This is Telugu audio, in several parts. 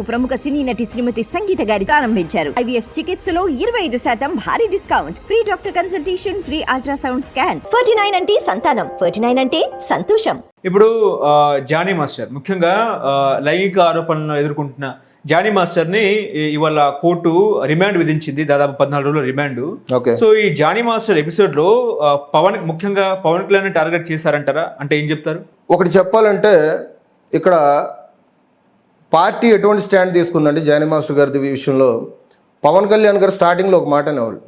ప్రముఖ సినీ నటి శ్రీమతి సంగీత గారి ప్రారంభించారు. ఐవీఎఫ్ చికిత్సలో ఇరవై ఐదు శాతం భారీ discount. Free doctor consultation free ultrasound scan. Ferty nine అంటే సంతానం. ఫర్టీ నైన్ అంటే సంతోషం. ఇప్పుడు జానీ మాస్టర్. ముఖ్యంగా లైంగిక ఆరోపణలు ఎదుర్కొంటున్న జానీ మాస్టర్ని ఈ- ఇవాళ కోర్టు రిమాండ్ విధించింది. దాదాపు పద్నాలుగు రోజుల రిమాండ్. ఓకే. సో ఈ జానీ మాస్టర్ ఎపిసోడ్లో పవన్ ముఖ్యంగా పవన్ కళ్యాణ్ టార్గెట్ చేశారంటారా? అంటే ఏం చెప్తారు? ఒకటి చెప్పాలంటే ఇక్కడ పార్టీ ఎటువంటి స్టాండ్ తీసుకుందంటే జానీ మాస్టర్ గారి విషయంలో పవన్ కళ్యాణ్ గారు స్టార్టింగ్లో ఒక మాట అనేవాళ్ళు.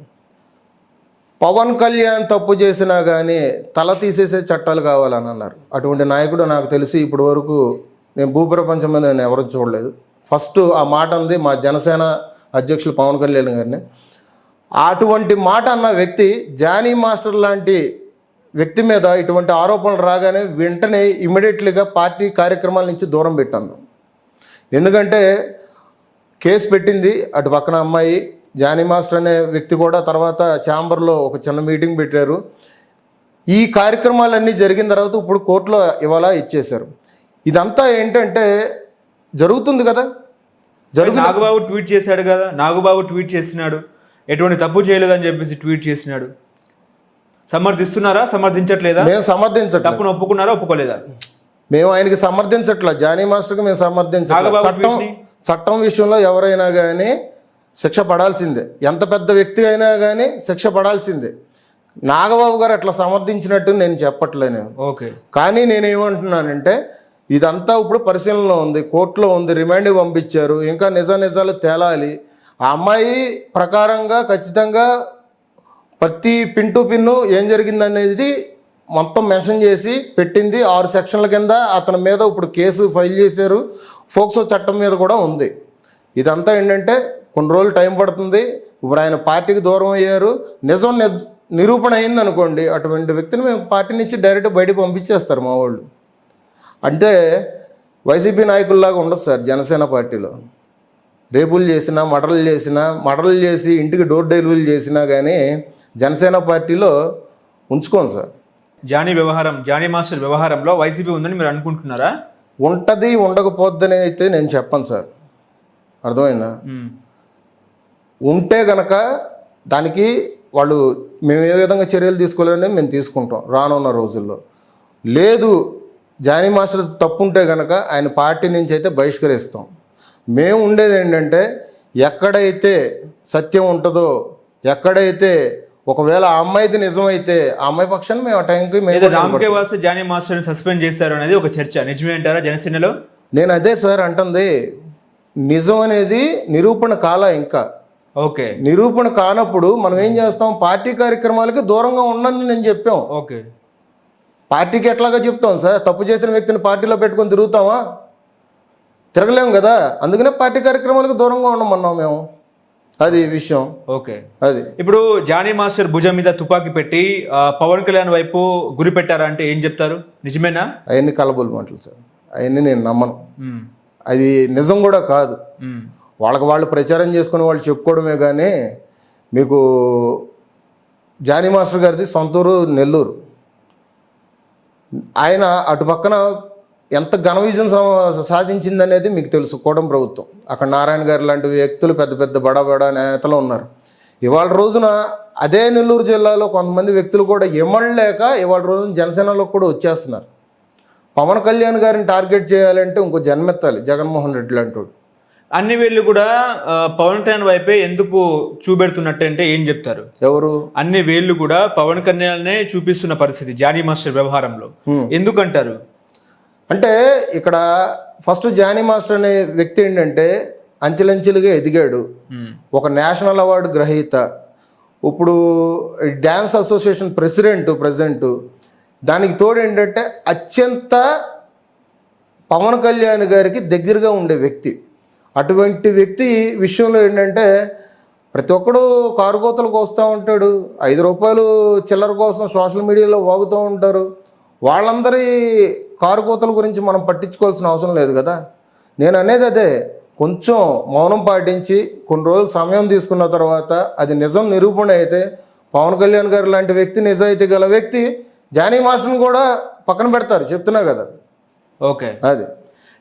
పవన్ కళ్యాణ్ తప్పు చేసినా కానీ తల తీసేసే చట్టాలు కావాలని అన్నారు. అటువంటి నాయకుడు నాకు తెలిసి ఇప్పటి వరకు నేను భూప్రపంచం మీద నేను ఎవరు చూడలేదు. ఫస్ట్ ఆ మాట అంది మా జనసేన అధ్యక్షులు పవన్ కళ్యాణ్ గారిని. అటువంటి మాట అన్న వ్యక్తి జానీ మాస్టర్ లాంటి వ్యక్తి మీద ఇటువంటి ఆరోపణలు రాగానే వెంటనే ఇమీడియట్లీగా పార్టీ కార్యక్రమాల నుంచి దూరం పెట్టాను. ఎందుకంటే కేసు పెట్టింది అటు పక్కన అమ్మాయి జానీ మాస్టర్ అనే వ్యక్తి కూడా తర్వాత ఛాంబర్లో ఒక చిన్న మీటింగ్ పెట్టారు. ఈ కార్యక్రమాలన్నీ జరిగిన తర్వాత ఇప్పుడు కోర్టులో ఇవాళ ఇచ్చేశారు. ఇదంతా ఏంటంటే జరుగుతుంది కదా? జరుగు నాగబాబు ట్వీట్ చేశాడు కదా? నాగబాబు ట్వీట్ చేసినాడు. ఎటువంటి తప్పు చేయలేదని చెప్పేసి ట్వీట్ చేసినాడు. సమర్థిస్తున్నారా? సమర్థించట్లేదా? మేము సమర్థించట్లేదు. తప్పును ఒప్పుకున్నారా? ఒప్పుకోలేదా? మేము ఆయనకి సమర్థించట్లా. జానీ మాస్టర్కి మేము సమర్థించట్లా. నాగబాబు చట్టం? చట్టం విషయంలో ఎవరైనా కానీ శిక్ష పడాల్సిందే. ఎంత పెద్ద వ్యక్తి అయినా కానీ శిక్ష పడాల్సిందే. నాగబాబు గారు అట్లా సమర్థించినట్టు నేను చెప్పట్లేను. ఓకే. కానీ నేనేమంటున్నానంటే ఇదంతా ఇప్పుడు పరిశీలనలో ఉంది. కోర్టులో ఉంది. రిమాండ్ పంపించారు. ఇంకా నిజ నిజాలు తేలాలి. ఆ అమ్మాయి ప్రకారంగా ఖచ్చితంగా ప్రతి పిన్ టు పిన్ను ఏం జరిగిందనేది మొత్తం మెన్షన్ చేసి పెట్టింది ఆరు సెక్షన్ల కింద అతని మీద ఇప్పుడు కేసు ఫైల్ చేశారు. ఫోక్సో చట్టం మీద కూడా ఉంది. ఇదంతా ఏంటంటే కొన్ని రోజులు టైం పడుతుంది. ఇప్పుడు ఆయన పార్టీకి దూరం అయ్యారు. నిజం నిరూపణ అయింది అనుకోండి. అటువంటి వ్యక్తిని మేము పార్టీ నుంచి డైరెక్ట్ బయటకు పంపించేస్తారు మా వాళ్ళు. అంటే వైసీపీ నాయకుల్లాగా ఉండదు సార్ జనసేన పార్టీలో. రేపులు చేసినా మటర్లు చేసినా మటర్లు చేసి ఇంటికి డోర్ డెలివరీ చేసినా కానీ జనసేన పార్టీలో ఉంచుకోం సార్. జానీ వ్యవహారం జానీ మాస్టర్ వ్యవహారంలో వైసీపీ ఉందని మీరు అనుకుంటున్నారా? ఉంటది ఉండకపోద్దని అయితే నేను చెప్పను సార్. అర్థమైందా. ఉంటే గనక దానికి వాళ్ళు మేము ఏ విధంగా చర్యలు తీసుకోవాలని మేము తీసుకుంటాం రానున్న రోజుల్లో. లేదు జానీ మాస్టర్ తప్పు ఉంటే గనక ఆయన పార్టీ నుంచి అయితే బహిష్కరిస్తాం. మేము ఉండేది ఏంటంటే ఎక్కడైతే సత్యం ఉంటుందో ఎక్కడైతే ఒకవేళ ఆ అమ్మాయిది నిజమైతే ఆ అమ్మాయి పక్షాన్ని మేము ఆ టైంకి మేము ఏదో కూడా రామ్ కే వాసు జానీ మాస్టర్ సస్పెండ్ చేస్తారు అనేది ఒక చర్చ. నిజమే అంటారా జనసేనలో నేను అదే సార్ అంటుంది నిజం అనేది నిరూపణ కాల ఇంకా. ఓకే. నిరూపణ కానప్పుడు మనం ఏం చేస్తాం పార్టీ కార్యక్రమాలకి దూరంగా ఉండని నేను చెప్పాం. ఓకే. పార్టీకి ఎట్లాగా చెప్తాం సార్? తప్పు చేసిన వ్యక్తిని పార్టీలో పెట్టుకొని తిరుగుతామా? తిరగలేం కదా? అందుకనే పార్టీ కార్యక్రమాలకు దూరంగా ఉండమన్నాం మేము. అది విషయం. ఓకే. అది. ఇప్పుడు జానీ మాస్టర్ భుజం మీద తుపాకీ పెట్టి పవన్ కళ్యాణ్ వైపు గురి పెట్టారా అంటే ఏం చెప్తారు? నిజమేనా? అవన్నీ కలబోలు మాటలు సార్. అవన్నీ నేను నమ్మను. మ్మ్. అది నిజం కూడా కాదు. వాళ్ళకి వాళ్ళు ప్రచారం చేసుకుని వాళ్ళు చెప్పుకోవడమే కానీ మీకు జానీ మాస్టర్ గారిది సొంతూరు నెల్లూరు. ఆయన అటు పక్కన ఎంత ఘన విజయం సా- సాధించిందనేది మీకు తెలుసు కూటమి ప్రభుత్వం. అక్కడ నారాయణ గారు లాంటి వ్యక్తులు పెద్ద పెద్ద బడా బడా నేతలు ఉన్నారు. ఇవాళ రోజున అదే నెల్లూరు జిల్లాలో కొంతమంది వ్యక్తులు కూడా ఇమ్మడలేక ఇవాళ రోజున జనసేనలోకి కూడా వచ్చేస్తున్నారు. పవన్ కళ్యాణ్ గారిని టార్గెట్ చేయాలంటే ఇంకో జన్మెత్తాలి జగన్మోహన్ రెడ్డి లాంటి వాడు. అన్ని వేళ్ళు కూడా పవన్ కళ్యాణ్ వైపే ఎందుకు చూపెడుతున్నట్టు అంటే ఏం చెప్తారు? ఎవరు? అన్ని వేళ్ళు కూడా పవన్ కళ్యాణ్నే చూపిస్తున్న పరిస్థితి జానీ మాస్టర్ వ్యవహారంలో. ఎందుకంటారు? అంటే ఇక్కడ ఫస్ట్ జానీ మాస్టర్ అనే వ్యక్తి ఏంటంటే అంచెలంచెలుగా ఎదిగాడు. ఒక నేషనల్ అవార్డు గ్రహీత. ఇప్పుడు డ్యాన్స్ అసోసియేషన్ ప్రెసిడెంట్ ప్రజెంట్ దానికి తోడు ఏంటంటే అత్యంత పవన్ కళ్యాణ్ గారికి దగ్గరగా ఉండే వ్యక్తి. అటువంటి వ్యక్తి విషయంలో ఏంటంటే ప్రతి ఒక్కడు కారు కోతలకు వస్తూ ఉంటాడు ఐదు రూపాయలు చిల్లర కోసం సోషల్ మీడియాలో వాగుతూ ఉంటారు. వాళ్ళందరి కారు కోతల గురించి మనం పట్టించుకోవాల్సిన అవసరం లేదు కదా. నేను అనేది అదే. కొంచెం మౌనం పాటించి కొన్ని రోజులు సమయం తీసుకున్న తర్వాత అది నిజం నిరూపణ అయితే పవన్ కళ్యాణ్ గారు లాంటి వ్యక్తి నిజాయితీ గల వ్యక్తి జానీ మాస్టర్ని కూడా పక్కన పెడతారు. చెప్తున్నా కదా. ఓకే. అది.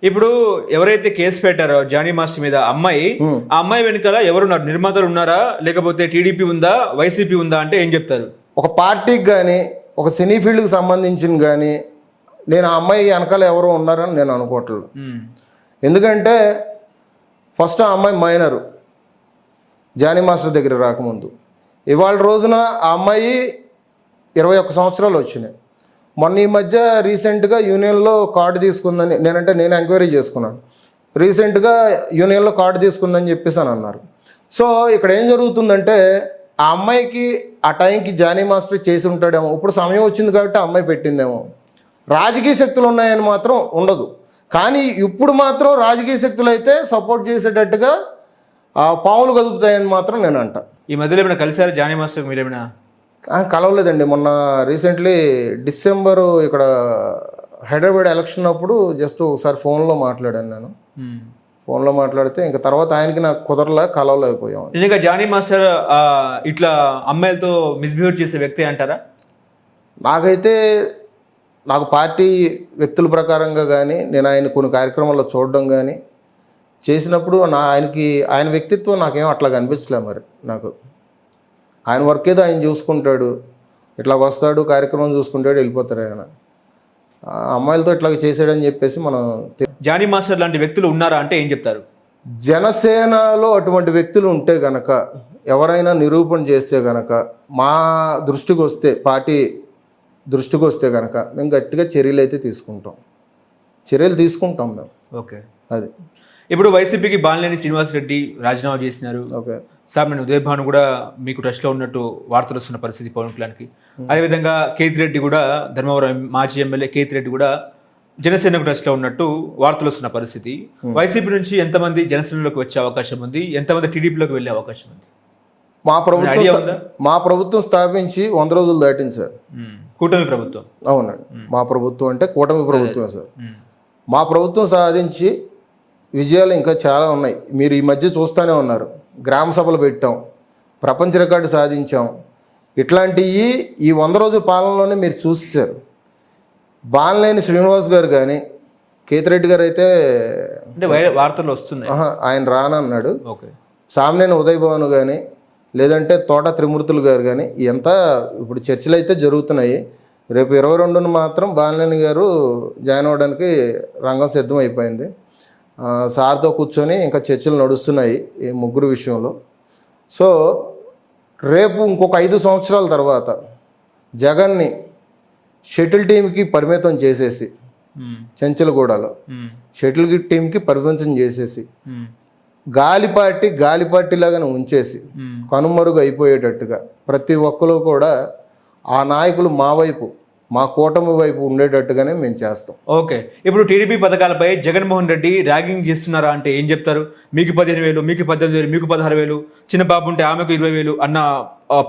ఇప్పుడు ఎవరైతే కేసు పెట్టారో జానీ మాస్టర్ మీద అమ్మాయి ఆ అమ్మాయి వెనకాల ఎవరున్నారు నిర్మాతలు ఉన్నారా? లేకపోతే టీడీపీ ఉందా? వైసీపీ ఉందా? అంటే ఏం చెప్తారు? ఒక పార్టీకి కానీ ఒక సినీ ఫీల్డ్కి సంబంధించిన కానీ నేను ఆ అమ్మాయి వెనకాల ఎవరో ఉన్నారని నేను అనుకోవట్లేదు. ఎందుకంటే ఫస్ట్ ఆ అమ్మాయి మైనరు. జానీ మాస్టర్ దగ్గర రాకముందు. ఇవాళ రోజున ఆ అమ్మాయి ఇరవై ఒక్క సంవత్సరాలు వచ్చినాయి. మొన్న ఈ మధ్య రీసెంట్గా యూనియన్లో కార్డు తీసుకుందని నేనంటే నేను ఎంక్వైరీ చేసుకున్నాను. రీసెంట్గా యూనియన్లో కార్డు తీసుకుందని చెప్పేసి అని అన్నారు. సో ఇక్కడ ఏం జరుగుతుందంటే ఆ అమ్మాయికి ఆ టైంకి జానీ మాస్టర్ చేసి ఉంటాడేమో. ఇప్పుడు సమయం వచ్చింది కాబట్టి ఆ అమ్మాయి పెట్టిందేమో. రాజకీయ శక్తులు ఉన్నాయని మాత్రం ఉండదు. కానీ ఇప్పుడు మాత్రం రాజకీయ శక్తులు అయితే సపోర్ట్ చేసేటట్టుగా ఆ పాములు కదుపుతాయని మాత్రం నేను అంట. ఈ మధ్యలో ఏమైనా కలిసారు జానీ మాస్టర్ మీరేమైనా ఆ, కలవలేదండి. మొన్న రీసెంట్లీ డిసెంబరు ఇక్కడ హైదరాబాద్ ఎలక్షన్ అప్పుడు జస్ట్ ఒకసారి ఫోన్లో మాట్లాడాను నేను. ఫోన్లో మాట్లాడితే ఇంకా తర్వాత ఆయనకి నాకు కుదరలే కలవలేకపోయాం. నిజంగా జానీ మాస్టర్ ఇట్లా అమ్మాయిలతో మిస్బిహేవ్ చేసే వ్యక్తి అంటారా? నాకైతే నాకు పార్టీ వ్యక్తుల ప్రకారంగా కానీ నేను ఆయన కొన్ని కార్యక్రమాల్లో చూడడం కానీ చేసినప్పుడు నా ఆయనకి ఆయన వ్యక్తిత్వం నాకేం అట్లా కనిపించలే మరి నాకు. ఆయన వర్క్ ఏదో ఆయన చూసుకుంటాడు ఇట్లా వస్తాడు కార్యక్రమం చూసుకుంటాడు వెళ్ళిపోతాడు ఆయన. అమ్మాయిలతో ఇట్లా చేసాడని చెప్పేసి మనం జానీ మాస్టర్ లాంటి వ్యక్తులు ఉన్నారా అంటే ఏం చెప్తారు? జనసేనలో అటువంటి వ్యక్తులు ఉంటే గనక ఎవరైనా నిరూపణ చేస్తే గనక మా దృష్టికి వస్తే పార్టీ దృష్టికి వస్తే గనక మేము గట్టిగా చర్యలు అయితే తీసుకుంటాం. చర్యలు తీసుకుంటాం మేము. ఓకే. అది. ఇప్పుడు వైసీపీకి బాలినేని శ్రీనివాస్ రెడ్డి రాజీనామా చేసినారు. ఓకే. సామాన్య ఉదయభాను కూడా మీకు టచ్లో ఉన్నట్టు వార్తలు వస్తున్న పరిస్థితి పవన్ కళ్యాణ్కి. అదేవిధంగా కేతిరెడ్డి కూడా ధర్మవరం మాజీ ఎమ్మెల్యే కేతిరెడ్డి కూడా జనసేనకు టచ్లో ఉన్నట్టు వార్తలు వస్తున్న పరిస్థితి. వైసీపీ నుంచి ఎంతమంది జనసేనలోకి వచ్చే అవకాశం ఉంది? ఎంతమంది టీడీపీలోకి వెళ్ళే అవకాశం ఉంది? మా ప్రభుత్వం? మా ప్రభుత్వం స్థాపించి వంద రోజులు దాటింది సార్. ఉమ్. కూటమి ప్రభుత్వం. అవునండి. మా ప్రభుత్వం అంటే కూటమి ప్రభుత్వం సార్. మా ప్రభుత్వం సాధించి విజయాలు ఇంకా చాలా ఉన్నాయి. మీరు ఈ మధ్య చూస్తూనే ఉన్నారు. గ్రామ సభలు పెట్టాం. ప్రపంచ రికార్డు సాధించాం. ఇట్లాంటివి ఈ వంద రోజుల పాలనలోనే మీరు చూసేశారు. బాలనేని శ్రీనివాస్ గారు కానీ కేతిరెడ్డి గారు అయితే వార్తలు వస్తున్నాయి. ఆయన రానన్నాడు. ఓకే. సామినేని ఉదయ్ భవన్ కానీ లేదంటే తోట త్రిమూర్తులు గారు కానీ ఎంత ఇప్పుడు చర్చలు అయితే జరుగుతున్నాయి రేపు ఇరవై రెండున మాత్రం బాలినేని గారు జాయిన్ అవ్వడానికి రంగం సిద్ధం అయిపోయింది సార్తో కూర్చొని ఇంకా చర్చలు నడుస్తున్నాయి ఈ ముగ్గురు విషయంలో సో రేపు ఇంకొక ఐదు సంవత్సరాల తర్వాత జగన్ని షటిల్ టీంకి పరిమితం చేసేసి. చెంచలగూడలో. షటిల్ టీంకి పరిమితం చేసేసి. గాలిపాటి గాలిపాటి లాగానే ఉంచేసి. కనుమరుగు అయిపోయేటట్టుగా ప్రతి ఒక్కరు కూడా ఆ నాయకులు మా వైపు మా కూటమి వైపు ఉండేటట్టుగానే మేము చేస్తాం. ఓకే. ఇప్పుడు టీడీపీ పథకాలపై జగన్మోహన్ రెడ్డి ర్యాగింగ్ చేస్తున్నారా అంటే ఏం చెప్తారు? మీకు పదిహేను వేలు మీకు పద్దెనిమిది వేలు మీకు పదహారు వేలు చిన్న బాబు ఉంటే ఆమెకు ఇరవై వేలు అన్న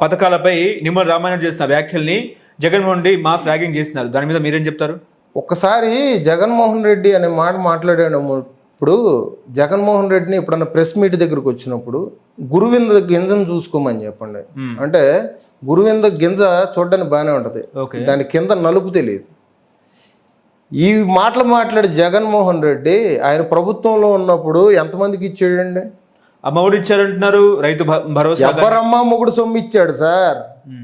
పథకాలపై నిమ్మల రామాయణ చేసిన వ్యాఖ్యల్ని జగన్మోహన్ రెడ్డి మాస్ ర్యాగింగ్ చేస్తున్నారు. దాని మీద మీరేం చెప్తారు? ఒక్కసారి జగన్మోహన్ రెడ్డి అనే మాట మాట్లాడాను ఇప్పుడు జగన్మోహన్ రెడ్డిని ఎప్పుడన్నా ప్రెస్ మీట్ దగ్గరకు వచ్చినప్పుడు గురువింద గింజను చూసుకోమని చెప్పండి. అంటే గురువింద గింజ చూడడానికి బాగానే ఉంటుంది. దాని కింద నలుపు తెలియదు. ఈ మాటలు మాట్లాడే జగన్మోహన్ రెడ్డి ఆయన ప్రభుత్వంలో ఉన్నప్పుడు ఎంతమందికి ఇచ్చాడండి? అమ్మఒడి ఇచ్చారంటున్నారు రైతు భరోసా ఎవరమ్మా మొగుడు సొమ్ము ఇచ్చాడు సార్.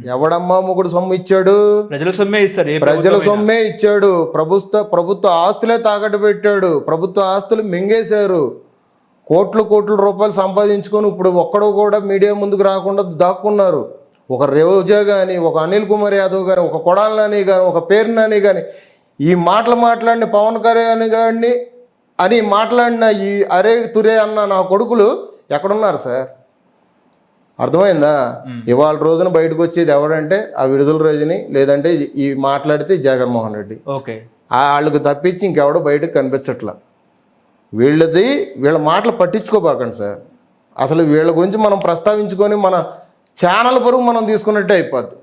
ఎవడమ్మా మొగుడు సొమ్ము ఇచ్చాడు? ప్రజల సొమ్మే ఇస్తారు ప్రజల. సొమ్మే ఇచ్చాడు. ప్రభుత్వ ప్రభుత్వ ఆస్తులే తాకట్టు పెట్టాడు. ప్రభుత్వ ఆస్తులు మింగేశారు. కోట్లు కోట్ల రూపాయలు సంపాదించుకొని ఇప్పుడు ఒక్కడు కూడా మీడియా ముందుకు రాకుండా దాక్కున్నారు. ఒక రోజా కానీ ఒక అనిల్ కుమార్ యాదవ్ కానీ ఒక కొడాలని కానీ ఒక పేరు నాని కానీ ఈ మాటలు మాట్లాడిన పవన్ కళ్యాణ్ గారిని అని మాట్లాడిన ఈ అరే తురే అన్న నా కొడుకులు ఎక్కడున్నారు సార్? అర్థమైందా? ఇవాళ రోజున బయటకు వచ్చేది ఎవడంటే ఆ విడుదల రోజుని లేదంటే ఈ మాట్లాడితే జగన్మోహన్ రెడ్డి. ఓకే. ఆ వాళ్ళకు తప్పించి ఇంకెవడో బయటకు కనిపించట్లా. వీళ్ళది వీళ్ళ మాటలు పట్టించుకోబాకండి సార్. అసలు వీళ్ళ గురించి మనం ప్రస్తావించుకొని మన ఛానల్ పరువు మనం తీసుకున్నట్టే అయిపోద్ది.